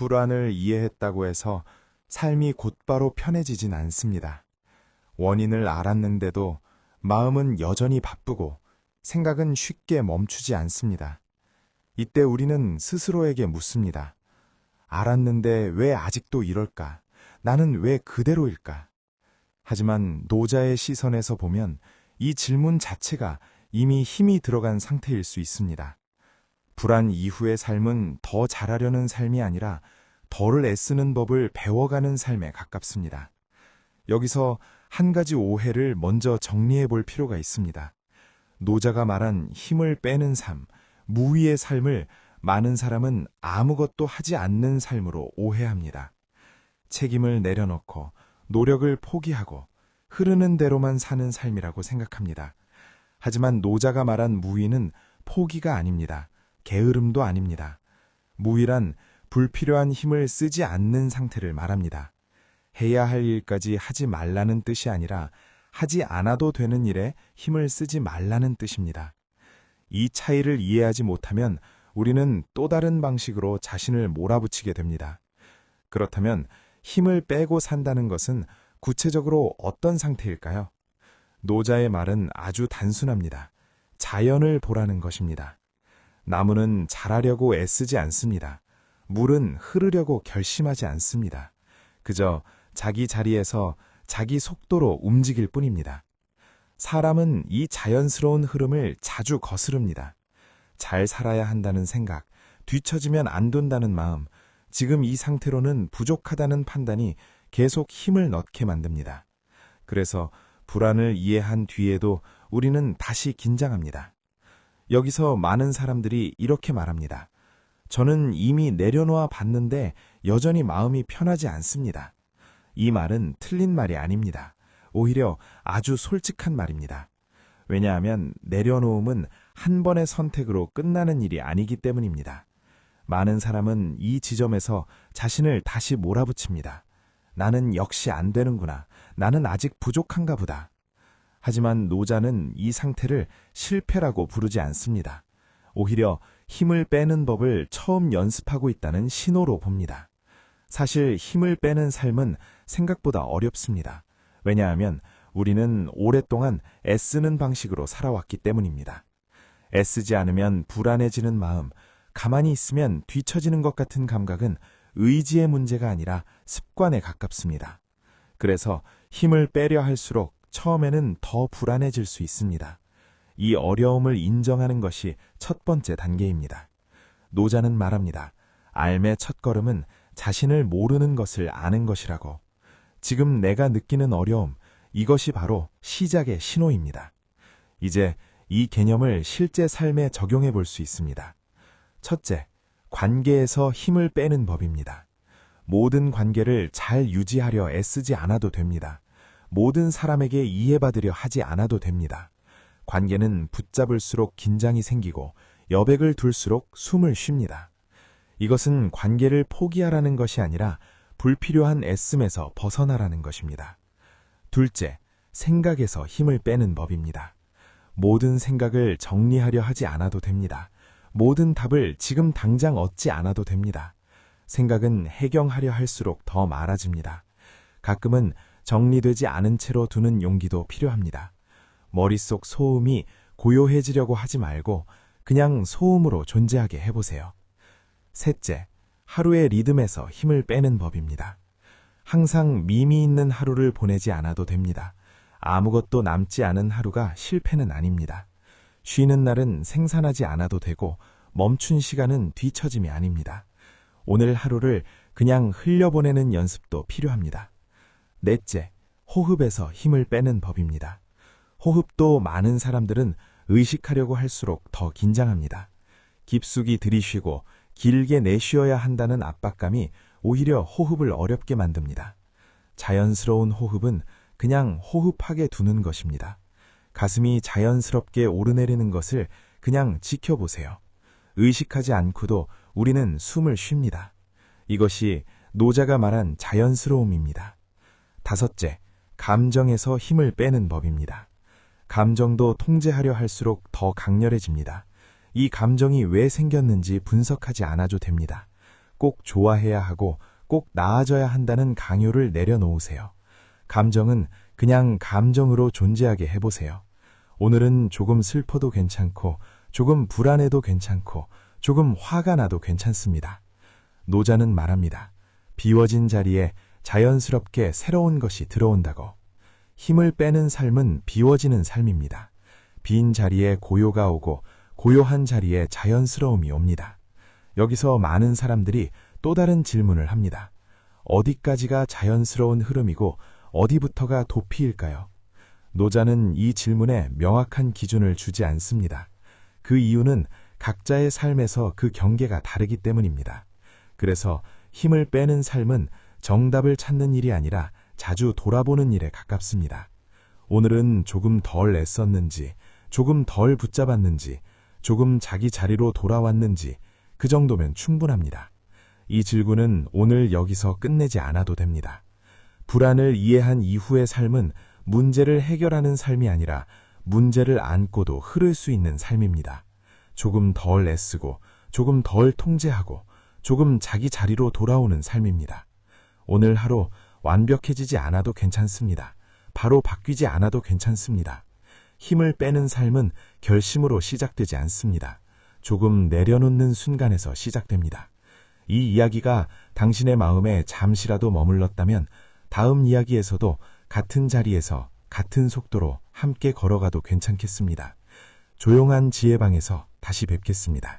불안을 이해했다고 해서 삶이 곧바로 편해지진 않습니다. 원인을 알았는데도 마음은 여전히 바쁘고 생각은 쉽게 멈추지 않습니다. 이때 우리는 스스로에게 묻습니다. 알았는데 왜 아직도 이럴까? 나는 왜 그대로일까? 하지만 노자의 시선에서 보면 이 질문 자체가 이미 힘이 들어간 상태일 수 있습니다. 불안 이후의 삶은 더 잘하려는 삶이 아니라 덜 애쓰는 법을 배워가는 삶에 가깝습니다. 여기서 한 가지 오해를 먼저 정리해 볼 필요가 있습니다. 노자가 말한 힘을 빼는 삶, 무위의 삶을 많은 사람은 아무것도 하지 않는 삶으로 오해합니다. 책임을 내려놓고 노력을 포기하고 흐르는 대로만 사는 삶이라고 생각합니다. 하지만 노자가 말한 무위는 포기가 아닙니다. 게으름도 아닙니다. 무위란 불필요한 힘을 쓰지 않는 상태를 말합니다. 해야 할 일까지 하지 말라는 뜻이 아니라 하지 않아도 되는 일에 힘을 쓰지 말라는 뜻입니다. 이 차이를 이해하지 못하면 우리는 또 다른 방식으로 자신을 몰아붙이게 됩니다. 그렇다면 힘을 빼고 산다는 것은 구체적으로 어떤 상태일까요? 노자의 말은 아주 단순합니다. 자연을 보라는 것입니다. 나무는 자라려고 애쓰지 않습니다. 물은 흐르려고 결심하지 않습니다. 그저 자기 자리에서 자기 속도로 움직일 뿐입니다. 사람은 이 자연스러운 흐름을 자주 거스릅니다. 잘 살아야 한다는 생각, 뒤처지면 안 된다는 마음, 지금 이 상태로는 부족하다는 판단이 계속 힘을 넣게 만듭니다. 그래서 불안을 이해한 뒤에도 우리는 다시 긴장합니다. 여기서 많은 사람들이 이렇게 말합니다. 저는 이미 내려놓아 봤는데 여전히 마음이 편하지 않습니다. 이 말은 틀린 말이 아닙니다. 오히려 아주 솔직한 말입니다. 왜냐하면 내려놓음은 한 번의 선택으로 끝나는 일이 아니기 때문입니다. 많은 사람은 이 지점에서 자신을 다시 몰아붙입니다. 나는 역시 안 되는구나. 나는 아직 부족한가 보다. 하지만 노자는 이 상태를 실패라고 부르지 않습니다. 오히려 힘을 빼는 법을 처음 연습하고 있다는 신호로 봅니다. 사실 힘을 빼는 삶은 생각보다 어렵습니다. 왜냐하면 우리는 오랫동안 애쓰는 방식으로 살아왔기 때문입니다. 애쓰지 않으면 불안해지는 마음, 가만히 있으면 뒤처지는 것 같은 감각은 의지의 문제가 아니라 습관에 가깝습니다. 그래서 힘을 빼려 할수록 처음에는 더 불안해질 수 있습니다. 이 어려움을 인정하는 것이 첫 번째 단계입니다. 노자는 말합니다. 삶의 첫 걸음은 자신을 모르는 것을 아는 것이라고. 지금 내가 느끼는 어려움, 이것이 바로 시작의 신호입니다. 이제 이 개념을 실제 삶에 적용해 볼 수 있습니다. 첫째, 관계에서 힘을 빼는 법입니다. 모든 관계를 잘 유지하려 애쓰지 않아도 됩니다. 모든 사람에게 이해받으려 하지 않아도 됩니다. 관계는 붙잡을수록 긴장이 생기고 여백을 둘수록 숨을 쉽니다. 이것은 관계를 포기하라는 것이 아니라 불필요한 애씀에서 벗어나라는 것입니다. 둘째, 생각에서 힘을 빼는 법입니다. 모든 생각을 정리하려 하지 않아도 됩니다. 모든 답을 지금 당장 얻지 않아도 됩니다. 생각은 해경하려 할수록 더 많아집니다. 가끔은 정리되지 않은 채로 두는 용기도 필요합니다. 머릿속 소음이 고요해지려고 하지 말고 그냥 소음으로 존재하게 해보세요. 셋째, 하루의 리듬에서 힘을 빼는 법입니다. 항상 미미 있는 하루를 보내지 않아도 됩니다. 아무것도 남지 않은 하루가 실패는 아닙니다. 쉬는 날은 생산하지 않아도 되고 멈춘 시간은 뒤처짐이 아닙니다. 오늘 하루를 그냥 흘려보내는 연습도 필요합니다. 넷째, 호흡에서 힘을 빼는 법입니다. 호흡도 많은 사람들은 의식하려고 할수록 더 긴장합니다. 깊숙이 들이쉬고 길게 내쉬어야 한다는 압박감이 오히려 호흡을 어렵게 만듭니다. 자연스러운 호흡은 그냥 호흡하게 두는 것입니다. 가슴이 자연스럽게 오르내리는 것을 그냥 지켜보세요. 의식하지 않고도 우리는 숨을 쉽니다. 이것이 노자가 말한 자연스러움입니다. 다섯째, 감정에서 힘을 빼는 법입니다. 감정도 통제하려 할수록 더 강렬해집니다. 이 감정이 왜 생겼는지 분석하지 않아도 됩니다. 꼭 좋아해야 하고 꼭 나아져야 한다는 강요를 내려놓으세요. 감정은 그냥 감정으로 존재하게 해보세요. 오늘은 조금 슬퍼도 괜찮고, 조금 불안해도 괜찮고, 조금 화가 나도 괜찮습니다. 노자는 말합니다. 비워진 자리에 자연스럽게 새로운 것이 들어온다고. 힘을 빼는 삶은 비워지는 삶입니다. 빈 자리에 고요가 오고 고요한 자리에 자연스러움이 옵니다. 여기서 많은 사람들이 또 다른 질문을 합니다. 어디까지가 자연스러운 흐름이고 어디부터가 도피일까요? 노자는 이 질문에 명확한 기준을 주지 않습니다. 그 이유는 각자의 삶에서 그 경계가 다르기 때문입니다. 그래서 힘을 빼는 삶은 정답을 찾는 일이 아니라 자주 돌아보는 일에 가깝습니다. 오늘은 조금 덜 애썼는지, 조금 덜 붙잡았는지, 조금 자기 자리로 돌아왔는지, 그 정도면 충분합니다. 이 질문은 오늘 여기서 끝내지 않아도 됩니다. 불안을 이해한 이후의 삶은 문제를 해결하는 삶이 아니라 문제를 안고도 흐를 수 있는 삶입니다. 조금 덜 애쓰고, 조금 덜 통제하고, 조금 자기 자리로 돌아오는 삶입니다. 오늘 하루 완벽해지지 않아도 괜찮습니다. 바로 바뀌지 않아도 괜찮습니다. 힘을 빼는 삶은 결심으로 시작되지 않습니다. 조금 내려놓는 순간에서 시작됩니다. 이 이야기가 당신의 마음에 잠시라도 머물렀다면 다음 이야기에서도 같은 자리에서 같은 속도로 함께 걸어가도 괜찮겠습니다. 조용한 지혜방에서 다시 뵙겠습니다.